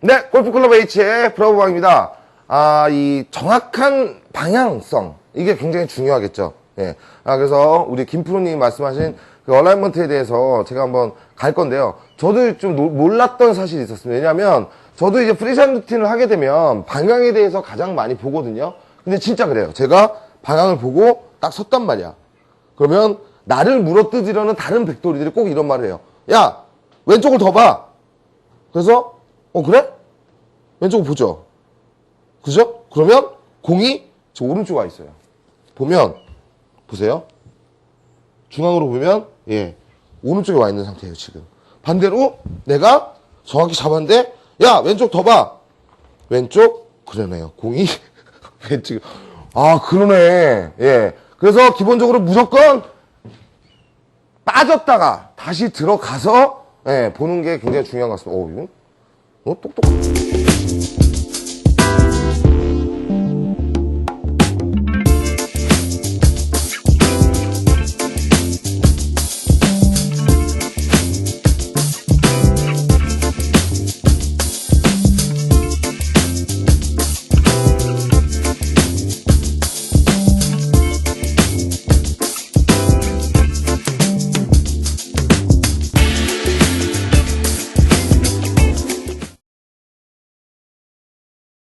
네, 골프클럽 H의 프로브방입니다. 아, 이 정확한 방향성. 이게 굉장히 중요하겠죠. 예. 아, 그래서 우리 김프로님 말씀하신 그 얼라이먼트에 대해서 제가 한번 갈 건데요. 저도 좀 노- 몰랐던 사실이 있었습니다. 왜냐면 저도 이제 프리샷 루틴을 하게 되면 방향에 대해서 가장 많이 보거든요. 근데 진짜 그래요. 제가 방향을 보고 딱 섰단 말이야. 그러면 나를 물어뜯으려는 다른 백돌이들이 꼭 이런 말을 해요. 야, 왼쪽을 더 봐. 그래서 어 그래? 왼쪽을 보죠. 그죠? 그러면 공이 저 오른쪽에 와 있어요. 보면 보세요. 중앙으로 보면 예 오른쪽에 와 있는 상태예요 지금. 반대로 내가 정확히 잡았는데 야 왼쪽 더 봐. 왼쪽 그러네요. 공이 왼쪽. 아 그러네. 예. 그래서 기본적으로 무조건 빠졌다가 다시 들어가서 예, 보는 게 굉장히 중요한 것 같습니다. 오, 이거 어, 똑똑.